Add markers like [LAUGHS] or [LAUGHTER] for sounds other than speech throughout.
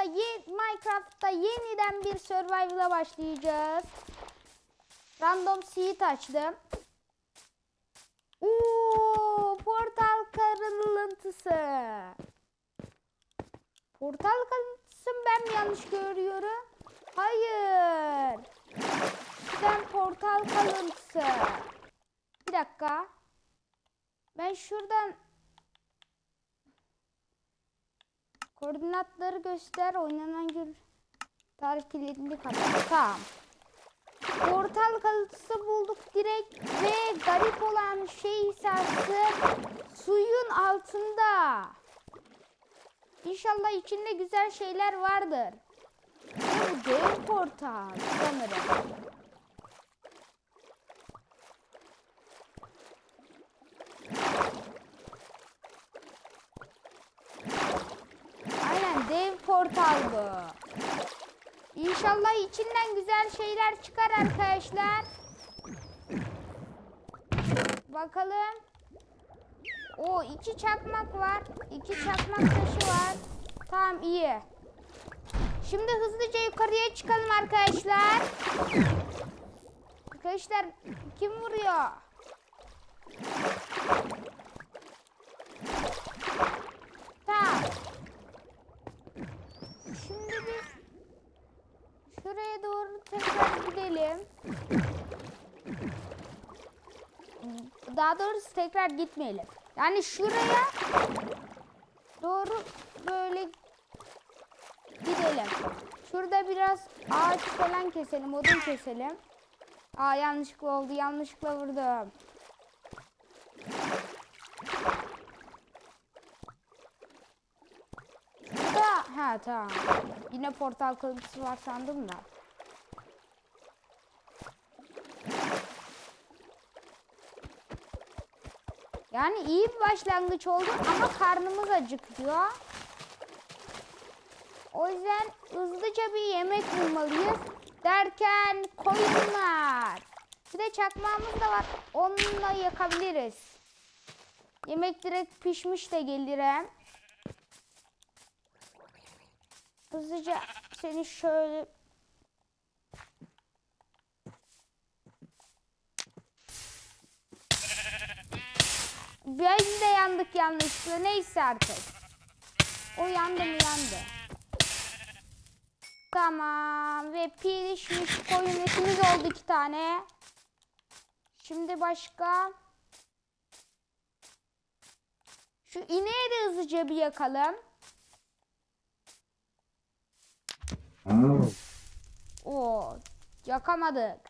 Minecraft'la ye Minecraft'ta yeniden bir survival'a başlayacağız. Random seed açtım. Oo, portal kırılıntısı. Portal kırılıntısı ben mi yanlış görüyorum? Hayır. Ben portal kalıntısı. Bir dakika. Ben şuradan koordinatları göster. Oynanan gün tarih kilidini kapat. Tamam. Portal kalıntısı bulduk direkt ve garip olan şey ise suyun altında. İnşallah içinde güzel şeyler vardır. Bu dev portal sanırım. Aynen dev portal bu. İnşallah içinden güzel şeyler çıkar arkadaşlar. Bakalım. O iki çakmak var. iki çakmak taşı var. Tamam iyi. Şimdi hızlıca yukarıya çıkalım arkadaşlar. Arkadaşlar kim vuruyor? Tamam. Şimdi biz şuraya doğru tekrar gidelim. Daha doğrusu tekrar gitmeyelim. Yani şuraya doğru böyle gidelim. Şurada biraz ağaç falan keselim, odun keselim. Aa yanlışlıkla oldu, yanlışlıkla vurdum. Burada, ha tamam. Yine portal kılıcısı var sandım da. Yani iyi bir başlangıç oldu ama karnımız acıkıyor. O yüzden hızlıca bir yemek bulmalıyız. Derken koyunlar. Bir de çakmağımız da var. Onunla yakabiliriz. Yemek direkt pişmiş de gelir Hızlıca seni şöyle Ben de yandık yanlışlıkla. Neyse artık. O yandı mı yandı. Tamam. Ve pişmiş koyun etimiz oldu iki tane. Şimdi başka. Şu ineği de hızlıca bir yakalım. Oo, yakamadık.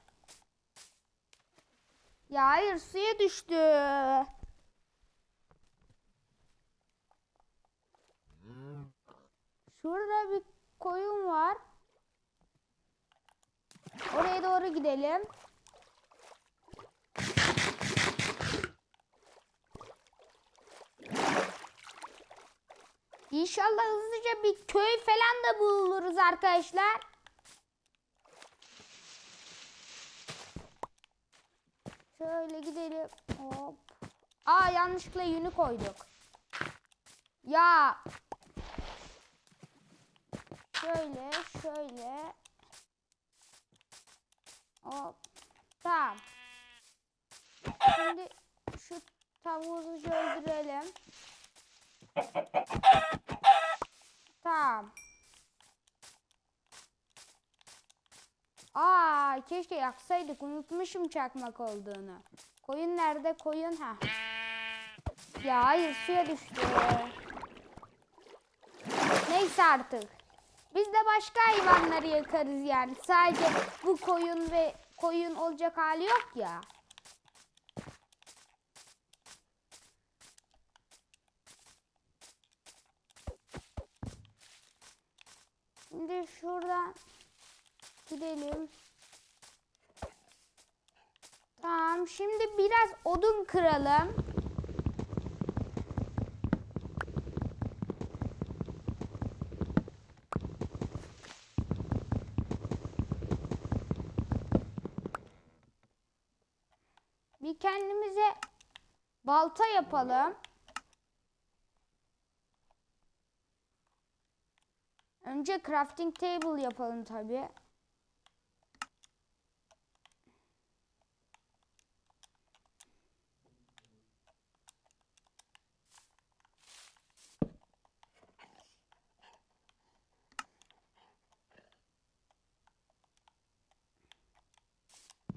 Ya hayır suya düştü. Şurada bir koyun var. Oraya doğru gidelim. İnşallah hızlıca bir köy falan da buluruz arkadaşlar. Şöyle gidelim. Hop. Aa yanlışlıkla yünü koyduk. Ya. Şöyle şöyle. Hop. Tamam. Şimdi şu tavuğu öldürelim. Tamam. Aa keşke yaksaydık. Unutmuşum çakmak olduğunu. Koyun nerede? Koyun ha. Ya hayır suya düştü. Neyse artık. Biz de başka hayvanları yakarız yani. Sadece bu koyun ve koyun olacak hali yok ya. Şimdi şuradan gidelim. Tamam şimdi biraz odun kıralım. Bir kendimize balta yapalım. Önce crafting table yapalım tabi.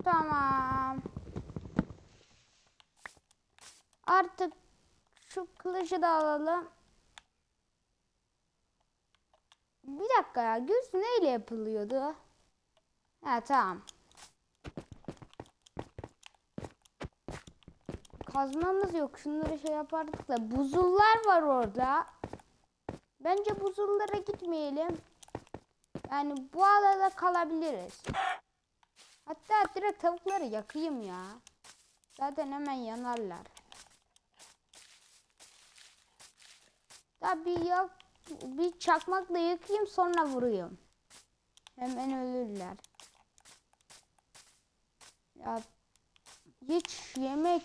Tamam. Artık şu kılıcı da alalım. Bir dakika ya. Göz neyle yapılıyordu? Ha tamam. Kazmamız yok. Şunları şey yapardık da. Buzullar var orada. Bence buzullara gitmeyelim. Yani bu alanda kalabiliriz. Hatta direkt tavukları yakayım ya. Zaten hemen yanarlar. Tabii yok. Bir çakmakla yakayım sonra vurayım. Hemen ölürler. Ya hiç yemek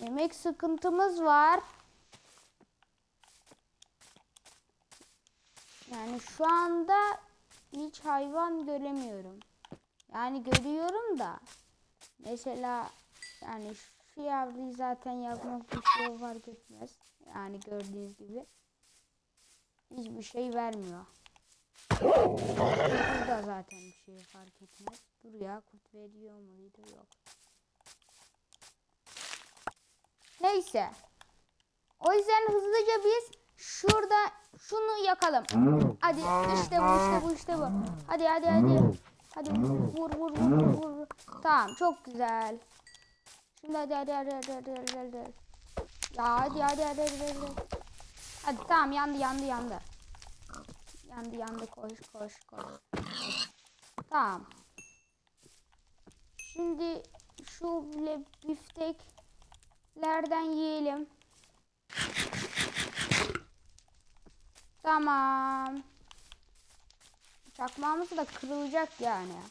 Yemek sıkıntımız var. Yani şu anda hiç hayvan göremiyorum. Yani görüyorum da mesela yani şu yavruyu zaten yapmak bir şey fark etmez. Yani gördüğünüz gibi hiçbir şey vermiyor. Kurt da zaten bir şey fark etmez. Dur ya kurt veriyor muydu? Yok. Neyse. O yüzden hızlıca biz şurada şunu yakalım. Hadi işte bu işte bu işte bu. Hadi hadi hadi. Hadi vur vur vur vur vur. Tamam çok güzel. Şimdi hadi hadi hadi hadi hadi hadi hadi. Ya hadi hadi hadi hadi hadi. Hadi tamam yandı yandı yandı. Yandı yandı koş koş koş. Tamam. Şimdi şu bile bifteklerden yiyelim. Tamam. Çakmağımız da kırılacak yani.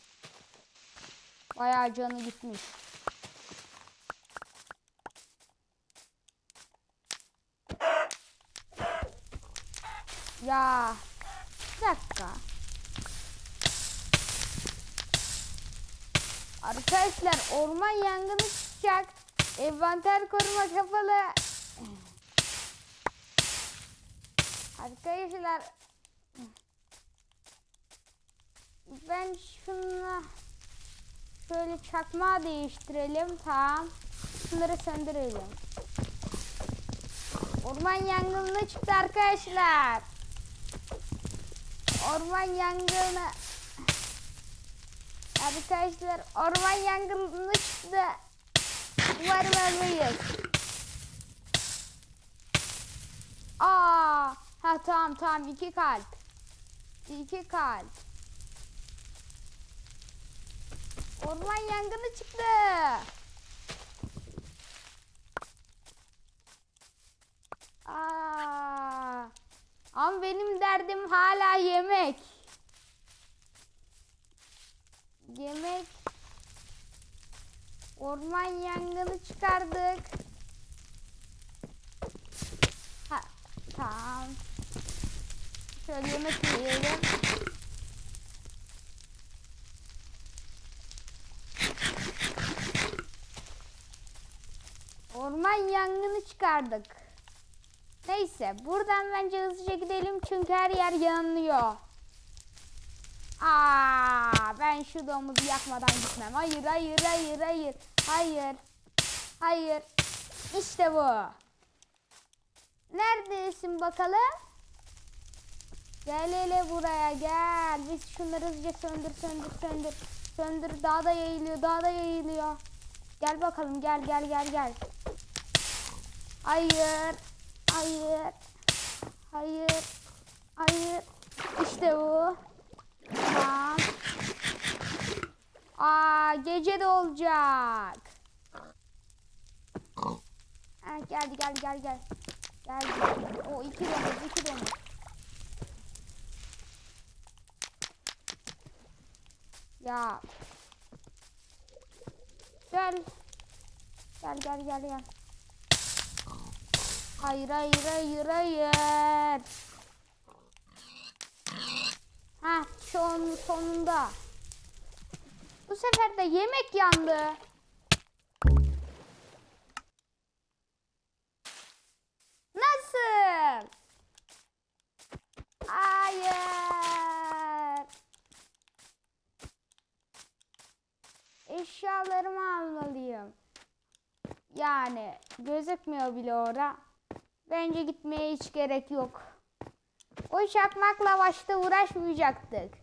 Bayağı canı gitmiş. Ya. Bir dakika. Arkadaşlar orman yangını çıkacak. Envanter koruma kapalı. Arkadaşlar ben şunu şöyle çakmağı değiştirelim tamam. Şunları söndürelim. Orman yangını çıktı arkadaşlar. Orman yangını Arkadaşlar orman yangını çıktı. Umarım ölmeyiz. Aa, ha tamam tamam iki kalp. İki kalp. Orman yangını çıktı. Aa, ama benim derdim hala yemek. Yemek. Orman yangını çıkardık. Ha, tamam. Şöyle yemek yiyelim. Orman yangını çıkardık. Neyse buradan bence hızlıca gidelim çünkü her yer yanıyor. Aa, ben şu domuzu yakmadan gitmem. Hayır, hayır, hayır, hayır. Hayır. Hayır. İşte bu. Neredesin bakalım? Gel hele buraya gel. Biz şunları hızlıca söndür, söndür, söndür. Söndür. Daha da yayılıyor, daha da yayılıyor. Gel bakalım, gel, gel, gel, gel. Hayır. Hayır. Hayır. Hayır. İşte bu. Tamam. Aa gece de olacak. Ha, geldi gel gel gel. Geldi. O iki domuz iki domuz. Ya. Gel. Gel gel gel gel. Hayır hayır hayır hayır. Ha son, sonunda. Bu sefer de yemek yandı. Nasıl? Hayır. Eşyalarımı almalıyım. Yani gözükmüyor bile ora. Bence gitmeye hiç gerek yok. O çakmakla başta uğraşmayacaktık.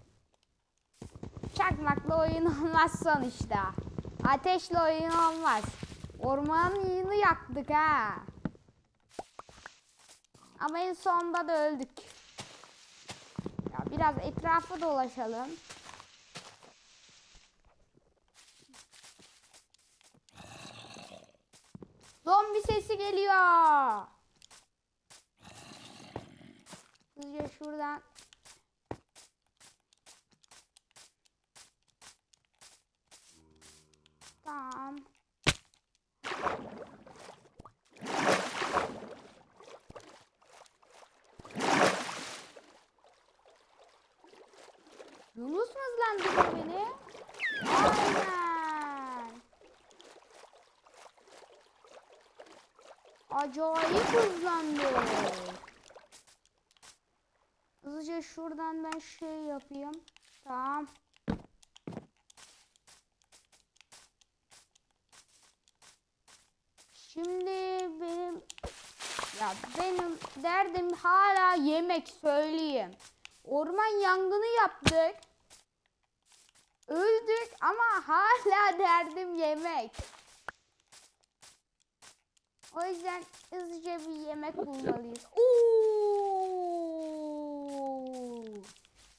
Çakmakla oyun [LAUGHS] olmaz sonuçta. Ateşle oyun olmaz. Ormanın yaktık ha. Ama en sonunda da öldük. Ya biraz etrafı dolaşalım. Zombi sesi geliyor. Hızlıca şuradan. Tamam. Yunus mu hızlandırıyor beni? Aynen. Acayip hızlandı. Hızlıca şuradan ben şey yapayım. Tamam. Şimdi benim ya benim derdim hala yemek söyleyeyim. Orman yangını yaptık. Öldük ama hala derdim yemek. O yüzden hızlıca bir yemek bulmalıyız. Oo!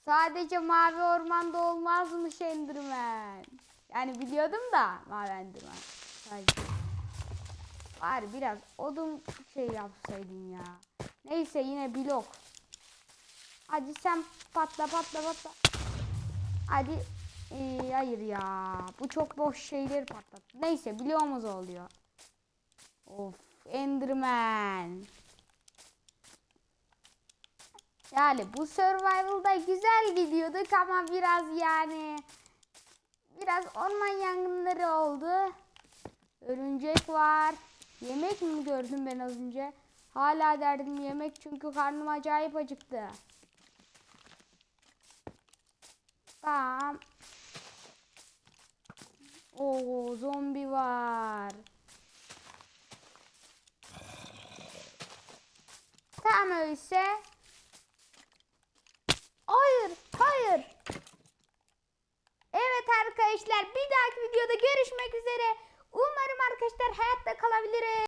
Sadece mavi ormanda olmazmış Enderman. Yani biliyordum da mavi Enderman. Sadece. Var biraz odun şey yapsaydım ya. Neyse yine blok. Hadi sen patla patla patla. Hadi. Ee, hayır ya. Bu çok boş şeyleri patlat. Neyse bloğumuz oluyor. Of Enderman. Yani bu survival'da güzel gidiyorduk ama biraz yani biraz orman yangınları oldu. Örümcek var. Yemek mi gördüm ben az önce? Hala derdim yemek çünkü karnım acayip acıktı. Tamam. Oo zombi var. Tamam öyleyse. Hayır, hayır. Evet arkadaşlar bir dahaki videoda görüşmek üzere. Umarım arkadaşlar hayatta kalabiliriz.